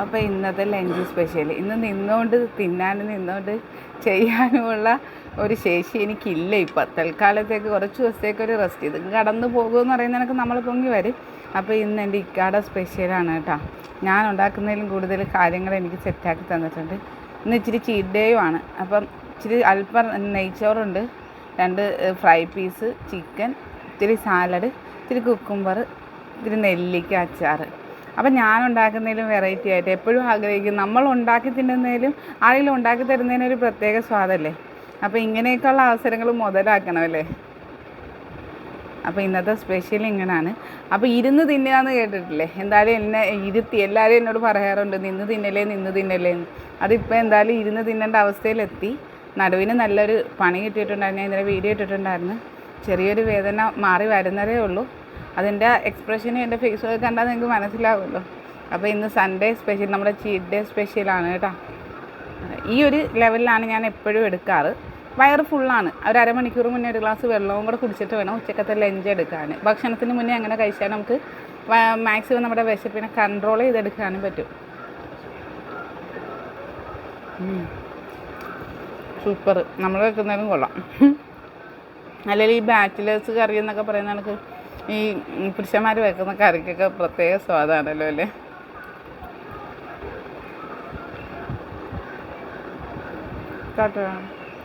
അപ്പോൾ ഇന്നത്തെ lunch special ഇന്ന് നിന്നുകൊണ്ട് തിന്നാനും നിന്നുകൊണ്ട് ചെയ്യാനുമുള്ള ഒരു ശേഷി എനിക്കില്ല ഇപ്പം. തൽക്കാലത്തേക്ക് കുറച്ച് ദിവസത്തേക്ക് ഒരു റെസ്റ്റ് ഇത് കടന്നു പോകുമെന്ന് പറയുന്നതിനൊക്കെ നമ്മൾ പൊങ്ങി വരും. അപ്പോൾ ഇന്ന് എന്റെ ഇക്കാടെ സ്പെഷ്യലാണ് കേട്ടോ. ഞാൻ ഉണ്ടാക്കുന്നതിലും കൂടുതൽ കാര്യങ്ങൾ എനിക്ക് സെറ്റാക്കി തന്നിട്ടുണ്ട്. ഇന്ന് ഇച്ചിരി ചീറ്റ് ഡേയും ആണ്. അപ്പം ഇച്ചിരി അല്പം നെയ്ച്ചോറുണ്ട്. രണ്ട് ഫ്രൈ പീസ് ചിക്കൻ ഇത്തിരി സാലഡ് ഇത്തിരി കുക്കുംബർ ഇത്തിരി നെല്ലിക്ക അച്ചാർ അപ്പം ഞാൻ ഉണ്ടാക്കുന്നതിലും വെറൈറ്റി ആയിട്ട് എപ്പോഴും ആഗ്രഹിക്കും. നമ്മൾ ഉണ്ടാക്കി തിന്നുന്നതിലും ആരെങ്കിലും ഉണ്ടാക്കി തരുന്നതിന് ഒരു പ്രത്യേക സ്വാദല്ലേ? അപ്പോൾ ഇങ്ങനെയൊക്കെയുള്ള അവസരങ്ങൾ മുതലാക്കണം അല്ലേ? അപ്പോൾ ഇന്നത്തെ സ്പെഷ്യൽ ഇങ്ങനെയാണ് അപ്പോൾ ഇരുന്ന് തിന്നുകയെന്ന് കേട്ടിട്ടില്ലേ? എന്തായാലും എന്നെ ഇരുത്തി എല്ലാവരും എന്നോട് പറയാറുണ്ട് നിന്ന് തിന്നലേ നിന്ന് തിന്നലേ എന്ന്. അതിപ്പോൾ എന്തായാലും ഇരുന്ന് തിന്നേണ്ട അവസ്ഥയിലെത്തി. നടുവിന് നല്ലൊരു പണി കിട്ടിയിട്ടുണ്ടായിരുന്നു ഇന്നലെ വീഡിയോ ഇട്ടിട്ടുണ്ടായിരുന്നു. ചെറിയൊരു വേദന മാറി വരുന്നതേ ഉള്ളൂ. അതിന്റെ എക്സ്പ്രഷനും എന്റെ ഫേസൊക്കെ കണ്ടാൽ നിങ്ങൾക്ക് മനസ്സിലാവുമല്ലോ. അപ്പോൾ ഇന്ന് സൺഡേ സ്പെഷ്യൽ നമ്മുടെ ചീറ്റ് ഡേ സ്പെഷ്യലാണ് കേട്ടോ. ഈ ഒരു ലെവലിലാണ് ഞാൻ എപ്പോഴും എടുക്കാറ്. വയറ് ഫുള്ളാണ് ഒരു അരമണിക്കൂർ മുന്നേ ഒരു ഗ്ലാസ് വെള്ളവും കൂടെ കുടിച്ചിട്ട് വേണം ഉച്ചക്കത്തെ ലഞ്ച് എടുക്കാൻ. ഭക്ഷണത്തിന് മുന്നേ അങ്ങനെ കഴിച്ചാൽ നമുക്ക് മാക്സിമം നമ്മുടെ വിശപ്പിനെ കൺട്രോൾ ചെയ്തെടുക്കാനും പറ്റും. സൂപ്പർ നമ്മൾ വെക്കുന്നതിനും കൊള്ളാം. അല്ലെങ്കിൽ ഈ ബാച്ചിലേഴ്സ് കറി എന്നൊക്കെ പറയുന്ന കണക്ക് ഈ പുരുഷന്മാർ വെക്കുന്ന കറിക്കൊക്കെ പ്രത്യേക സ്വാദാണല്ലോ അല്ലേ? കാട്ടോ.